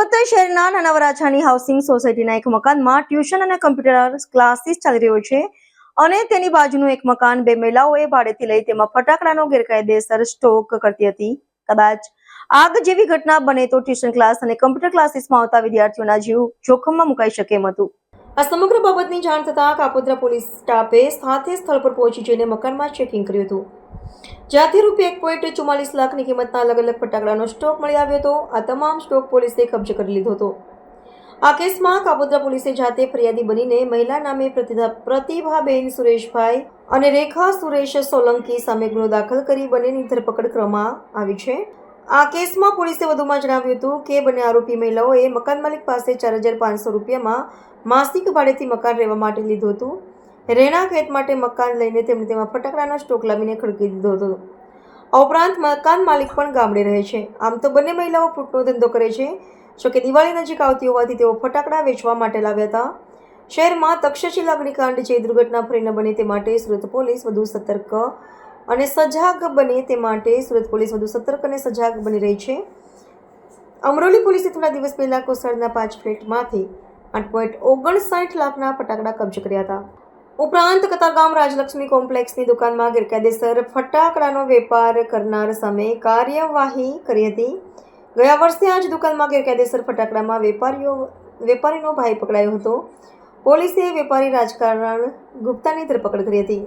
સુરત શહેરના નાના વરાછાની હાઉસિંગ સોસાયટીના એક મકાનમાં ટ્યુશન અને કમ્પ્યુટર ક્લાસીસ ચાલી રહ્યો છે અને તેની બાજુનું એક મકાન બે મહિલાઓએ ભાડેથી લઈ તેમાં ફટાકડાનો ગેરકાયદેસર સ્ટોક કરતી હતી. કદાચ આગ જેવી ઘટના બને તો ટ્યુશન ક્લાસ અને કમ્પ્યુટર ક્લાસીસમાં આવતા વિદ્યાર્થીઓના જીવ જોખમમાં મુકાઈ શકે એમ હતું. આ સમગ્ર બાબતની જાણ થતાં કાપોદ્રા પોલીસ સ્ટાફે સાથે સ્થળ પર પહોંચી જઈને મકાનમાં ચેકિંગ કર્યું હતું. જ્યાંથી રૂપિયા એક પોઈન્ટ ચુમ્માલીસ લાખની કિંમતના અલગ અલગ ફટાકડાનો સ્ટોક મળી આવ્યો હતો. આ તમામ સ્ટોક પોલીસે કબજે કરી લીધો હતો. આ કેસમાં કાપોદ્રા પોલીસે જાતે ફરિયાદી બનીને મહિલા નામે પ્રતિભા- પ્રતિભાબેન સુરેશભાઈ અને રેખા સુરેશ સોલંકી સામે ગુનો દાખલ કરી બંનેની ધરપકડ કરવામાં આવી છે. આ કેસમાં પોલીસે વધુમાં જણાવ્યું હતું કે બંને આરોપી મહિલાઓએ મકાન માલિક પાસે ચાર હજાર પાંચસો રૂપિયામાં માસિક ભાડેથી મકાન રહેવા માટે લીધું હતું. રહેણાંક ખેત માટે મકાન લઈને તેમણે તેમાં ફટાકડાનો સ્ટોક લાવીને ખડકી દીધો હતો. આ ઉપરાંત મકાન માલિક પણ ગામડે રહે છે. આમ તો બંને મહિલાઓ ફૂટનો ધંધો કરે છે. જોકે દિવાળી નજીક આવતી હોવાથી તેઓ ફટાકડા વેચવા માટે લાવ્યા હતા. શહેરમાં તક્ષશિલા અગ્નિકાંડ જે દુર્ઘટના ફરી ન બને તે માટે સુરત પોલીસ વધુ સતર્ક અને સજાગ બને તે માટે સુરત પોલીસ વધુ સતર્ક અને સજાગ બની રહી છે. અમરોલી પોલીસે થોડા દિવસ પહેલા કોસળના પાંચ ફ્લેટમાંથી આઠ પોઈન્ટ ઓગણસાઠ લાખના ફટાકડા કબજે કર્યા હતા. ઉપરાંત કતારગામ રાજલક્ષ્મી કોમ્પ્લેક્સની દુકાનમાં ગેરકાયદેસર ફટાકડાનો વેપાર કરનાર સામે કાર્યવાહી કરી હતી. ગયા વર્ષે આ જ દુકાનમાં ગેરકાયદેસર ફટાકડામાં વેપારીઓ, વેપારીનો ભાઈ પકડાયો હતો. પોલીસે વેપારી રાજકારણ ગુપ્તાની ધરપકડ કરી હતી.